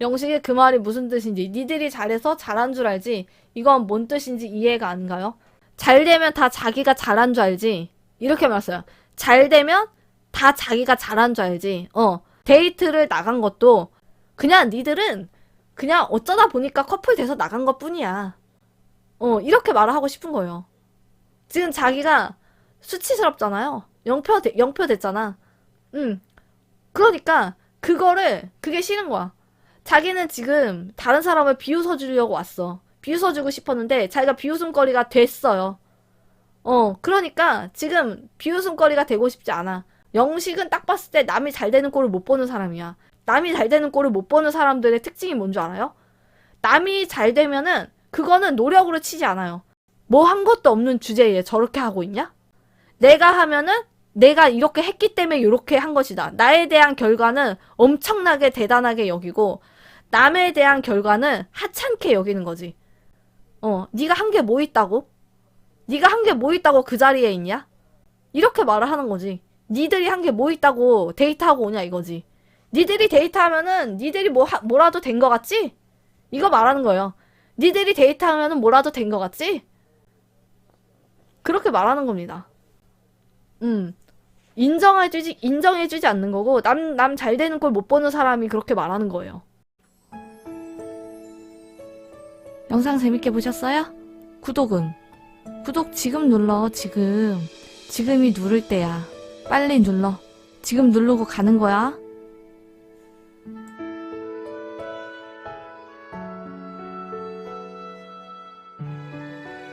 영식이 그 말이 무슨 뜻인지 니들이 잘해서 잘한 줄 알지 이건 뭔 뜻인지 이해가 안 가요? 잘 되면 다 자기가 잘한 줄 알지 이렇게 말했어요. 잘 되면 다 자기가 잘한 줄 알지. 어 데이트를 나간 것도 그냥 니들은 그냥 어쩌다 보니까 커플 돼서 나간 것 뿐이야. 어 이렇게 말을 하고 싶은 거예요. 지금 자기가 수치스럽잖아요. 영표 되- 영표 됐잖아. 응. 그러니까 그거를 그게 싫은 거야. 자기는 지금 다른 사람을 비웃어 주려고 왔어. 비웃어 주고 싶었는데 자기가 비웃음거리가 됐어요. 어, 그러니까 지금 비웃음거리가 되고 싶지 않아. 영식은 딱 봤을 때 남이 잘 되는 꼴을 못 보는 사람이야. 남이 잘 되는 꼴을 못 보는 사람들의 특징이 뭔 줄 알아요? 남이 잘 되면은 그거는 노력으로 치지 않아요. 뭐 한 것도 없는 주제에 저렇게 하고 있냐? 내가 하면은 내가 이렇게 했기 때문에 이렇게 한 것이다. 나에 대한 결과는 엄청나게 대단하게 여기고 남에 대한 결과는 하찮게 여기는 거지. 어, 네가 한 게 뭐 있다고? 네가 한 게 뭐 있다고 그 자리에 있냐? 이렇게 말을 하는 거지. 니들이 한 게 뭐 있다고 데이트하고 오냐 이거지. 니들이 데이트하면은 니들이 뭐 하- 뭐라도 된 거 같지? 이거 말하는 거예요. 니들이 데이트하면은 뭐라도 된 거 같지? 그렇게 말하는 겁니다. 음. 인정해주지, 인정해주지 않는 거고, 남, 남 잘 되는 걸 못 보는 사람이 그렇게 말하는 거예요. 영상 재밌게 보셨어요? 구독은? 구독 지금 눌러, 지금. 지금이 누를 때야. 빨리 눌러. 지금 누르고 가는 거야.